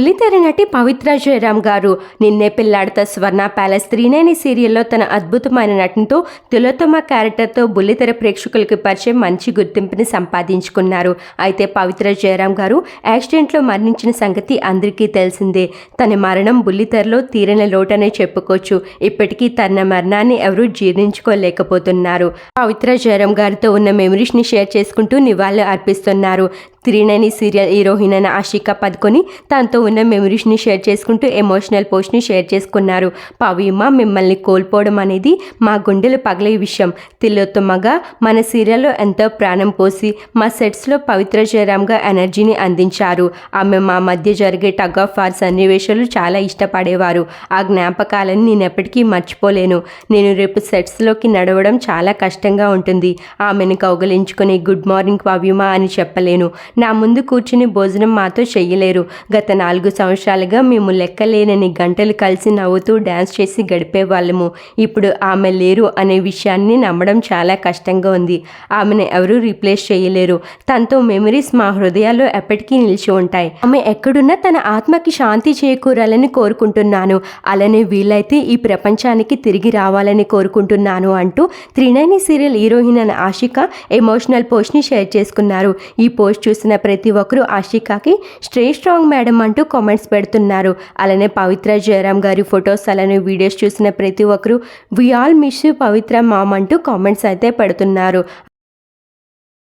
బుల్లితెర నటి పవిత్ర జయరామ్ గారు. నిన్నే పిల్లాడత స్వర్ణ ప్యాలెస్ త్రీనేని సీరియల్లో తన అద్భుతమైన నటనతో తిలోత్తమ క్యారెక్టర్తో బుల్లితెర ప్రేక్షకులకి పరిచయం మంచి గుర్తింపుని సంపాదించుకున్నారు. అయితే పవిత్ర జయరామ్ గారు యాక్సిడెంట్లో మరణించిన సంగతి అందరికీ తెలిసిందే. తన మరణం బుల్లితెరలో తీరని లోటనే చెప్పుకోవచ్చు. ఇప్పటికీ తన మరణాన్ని ఎవరూ జీర్ణించుకోలేకపోతున్నారు. పవిత్ర జయరామ్ గారితో ఉన్న మెమరీస్ని షేర్ చేసుకుంటూ నివాళులు అర్పిస్తున్నారు. త్రినేని సీరియల్ హీరోయిన్ అయిన ఆషిక పదుకొని తనతో ఉన్న మెమరీస్ని షేర్ చేసుకుంటూ ఎమోషనల్ పోస్ట్ని షేర్ చేసుకున్నారు. పవిమ మిమ్మల్ని కోల్పోవడం అనేది మా గుండెలు పగలే విషయం. తిలోత్తమగా మన సీరియల్లో ఎంతో ప్రాణం పోసి మా సెట్స్లో పవిత్ర జయరామ్గా ఎనర్జీని అందించారు. ఆమె మా మధ్య జరిగే టగ్ ఆఫ్ వార్ సన్నివేశాలు చాలా ఇష్టపడేవారు. ఆ జ్ఞాపకాలను నేను ఎప్పటికీ మర్చిపోలేను. నేను రేపు సెట్స్లోకి నడవడం చాలా కష్టంగా ఉంటుంది. ఆమెను కౌగలించుకొని గుడ్ మార్నింగ్ పవ్యుమా అని చెప్పలేను. నా ముందు కూర్చుని భోజనం మాతో చెయ్యలేరు. గత నాలుగు సంవత్సరాలుగా మేము లెక్కలేనని గంటలు కలిసి నవ్వుతూ డ్యాన్స్ చేసి గడిపేవాళ్ళము. ఇప్పుడు ఆమె లేరు అనే విషయాన్ని నమ్మడం చాలా కష్టంగా ఉంది. ఆమెను ఎవరూ రీప్లేస్ చేయలేరు తనతో మెమరీస్ మా హృదయాల్లో ఎప్పటికీ నిలిచి ఉంటాయి. ఆమె ఎక్కడున్నా తన ఆత్మకి శాంతి చేకూరాలని కోరుకుంటున్నాను. అలానే వీలైతే ఈ ప్రపంచానికి తిరిగి రావాలని కోరుకుంటున్నాను అంటూ త్రినైని సీరియల్ హీరోయిన్ అయిన ఆషిక ఎమోషనల్ పోస్ట్ని షేర్ చేసుకున్నారు. ఈ పోస్ట్ చూసి చూసిన ప్రతి ఒక్కరూ ఆషికాకి స్ట్రే స్ట్రాంగ్ మేడం అంటూ కామెంట్స్ పెడుతున్నారు. అలానే పవిత్ర జయరామ్ గారి ఫొటోస్ అలానే వీడియోస్ చూసిన ప్రతి ఒక్కరూ we all miss you Pavitra mom అంటూ కామెంట్స్ అయితే పెడుతున్నారు.